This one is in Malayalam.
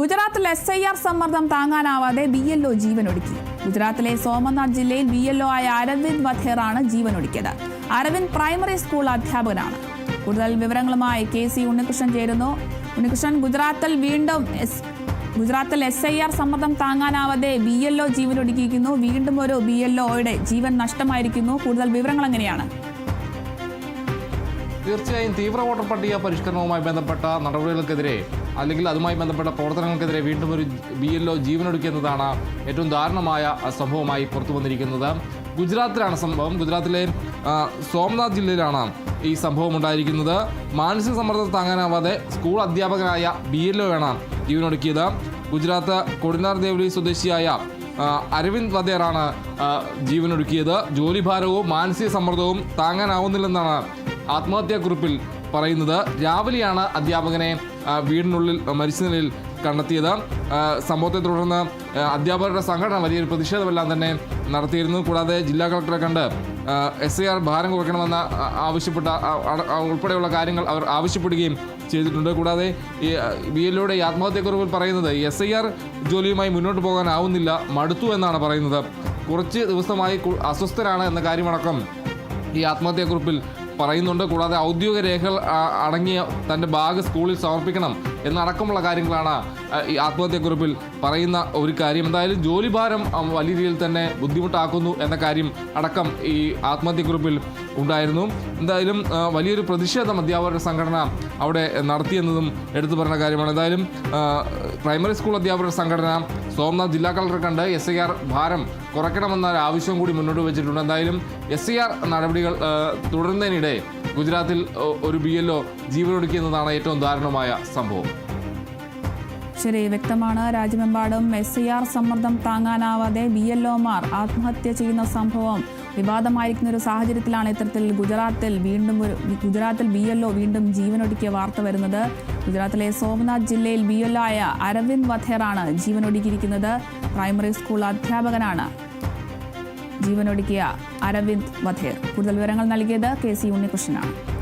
ഗുജറാത്തിൽ എസ് ഐ ആർ സമ്മർദ്ദം താങ്ങാനാവാതെ ബി എൽ ഒ ജീവനൊടുക്കി. ഗുജറാത്തിലെ സോമനാഥ് ജില്ലയിൽ ബി എൽ ഒ ആയ അരവിന്ദ് വധേറാണ് ജീവനൊടുക്കിയത്. അരവിന്ദ് പ്രൈമറി സ്കൂൾ അധ്യാപകനാണ്. കൂടുതൽ വിവരങ്ങളുമായി കെ സി ഉണ്ണികൃഷ്ണൻ ചേരുന്നു. ഉണ്ണികൃഷ്ണൻ ഗുജറാത്തിൽ വീണ്ടും എസ് ഗുജറാത്തിൽ എസ് ഐ ആർ സമ്മർദ്ദം താങ്ങാനാവാതെ ബി എൽ ഒ ജീവനൊടുക്കിയിരിക്കുന്നു. വീണ്ടും ഒരു ബി എൽ ഒയുടെ ജീവൻ നഷ്ടമായിരിക്കുന്നു. കൂടുതൽ വിവരങ്ങൾ എങ്ങനെയാണ്? തീർച്ചയായും തീവ്ര വോട്ടർ പട്ടിക പരിഷ്കരണവുമായി ബന്ധപ്പെട്ട നടപടികൾക്കെതിരെ അല്ലെങ്കിൽ അതുമായി ബന്ധപ്പെട്ട പ്രവർത്തനങ്ങൾക്കെതിരെ വീണ്ടും ഒരു ബി എൽ ഒ ഏറ്റവും ദാരുണമായ സംഭവമായി പുറത്തു വന്നിരിക്കുന്നത്. ഗുജറാത്തിലാണ് സംഭവം. ഗുജറാത്തിലെ സോംനാഥ് ജില്ലയിലാണ് ഈ സംഭവം ഉണ്ടായിരിക്കുന്നത്. മാനസിക സമ്മർദ്ദം താങ്ങാനാവാതെ സ്കൂൾ അധ്യാപകനായ ബി എൽ ഒയാണ് ജീവനൊടുക്കിയത്. ഗുജറാത്ത് കൊടിനാർ ദേവലി സ്വദേശിയായ അരവിന്ദ് വധേറാണ് ജീവനൊടുക്കിയത്. ജോലിഭാരവും മാനസിക സമ്മർദ്ദവും താങ്ങാനാവുന്നില്ലെന്നാണ് ആത്മഹത്യാക്കുറിപ്പിൽ പറയുന്നത് രാവിലെയാണ് അധ്യാപകനെ വീടിനുള്ളിൽ മരിച്ച നിലയിൽ കണ്ടെത്തിയത്. സംഭവത്തെ തുടർന്ന് അധ്യാപകരുടെ സംഘടന വലിയൊരു പ്രതിഷേധമെല്ലാം തന്നെ നടത്തിയിരുന്നു. കൂടാതെ ജില്ലാ കളക്ടറെ കണ്ട് എസ് ഐ ആർ ഭാരം കുറയ്ക്കണമെന്ന് ആവശ്യപ്പെട്ട ഉൾപ്പെടെയുള്ള കാര്യങ്ങൾ അവർ ആവശ്യപ്പെടുകയും ചെയ്തിട്ടുണ്ട്. കൂടാതെ ബി എല്ലോടെ ഈ ആത്മഹത്യക്കുറിപ്പിൽ പറയുന്നത് എസ് ഐ ആർ ജോലിയുമായി മുന്നോട്ട് പോകാനാവുന്നില്ല മടുത്തു എന്നാണ് പറയുന്നത്. കുറച്ച് ദിവസമായി അസ്വസ്ഥരാണ് എന്ന കാര്യമടക്കം ഈ ആത്മഹത്യാക്കുറിപ്പിൽ പറയുന്നുണ്ട്. കൂടാതെ ഔദ്യോഗിക രേഖകൾ അടങ്ങിയ തന്റെ ബാഗ് സ്കൂളിൽ സമർപ്പിക്കണം. എന്നടക്കമുള്ള കാര്യങ്ങളാണ് ഈ ആത്മഹത്യക്കുറിപ്പിൽ പറയുന്ന ഒരു കാര്യം. എന്തായാലും ജോലിഭാരം ഭാരം വലിയ രീതിയിൽ തന്നെ ബുദ്ധിമുട്ടാക്കുന്നു എന്ന കാര്യം അടക്കം ഈ ആത്മഹത്യക്കുറിപ്പിൽ ഉണ്ടായിരുന്നു. എന്തായാലും വലിയൊരു പ്രതിഷേധം അധ്യാപകരുടെ സംഘടന അവിടെ നടത്തിയെന്നതും എടുത്തു പറഞ്ഞ കാര്യമാണ്. എന്തായാലും പ്രൈമറി സ്കൂൾ അധ്യാപകരുടെ സംഘടന സോമനാഥ് ജില്ലാ കളക്ടറെ കണ്ട് എസ് ഐ ആർ ഭാരം കുറയ്ക്കണമെന്ന ആവശ്യം കൂടി മുന്നോട്ട് വെച്ചിട്ടുണ്ട്. എന്തായാലും എസ് ഐ ആർ നടപടികൾ തുടരുന്നതിനിടെ ഗുജറാത്തിൽ ഒരു ബി എൽഒ ഒ ജീവനൊടുക്കിയെന്നതാണ് ഏറ്റവും ദാരുണമായ സംഭവം. ശരി വ്യക്തമാണ്. രാജ്യമെമ്പാടും എസ് സി ആർ സമ്മർദ്ദം താങ്ങാനാവാതെ ബി എൽ ആത്മഹത്യ ചെയ്യുന്ന സംഭവം വിവാദമായിരിക്കുന്ന ഒരു സാഹചര്യത്തിലാണ് ഇത്തരത്തിൽ ഗുജറാത്തിൽ വീണ്ടും ഒരു ഗുജറാത്തിൽ ബി എൽ ഒ വീണ്ടും ജീവനൊടുക്കിയ വാർത്ത വരുന്നത്. ഗുജറാത്തിലെ സോമനാഥ് ജില്ലയിൽ ബി എൽ ആയ അരവിന്ദ് വധേറാണ് ജീവനൊടുക്കിയിരിക്കുന്നത്. പ്രൈമറി സ്കൂൾ അധ്യാപകനാണ് ജീവനൊടുക്കിയ അരവിന്ദ് വധേർ. കൂടുതൽ വിവരങ്ങൾ നൽകിയത് കെ സി ഉണ്ണികൃഷ്ണനാണ്.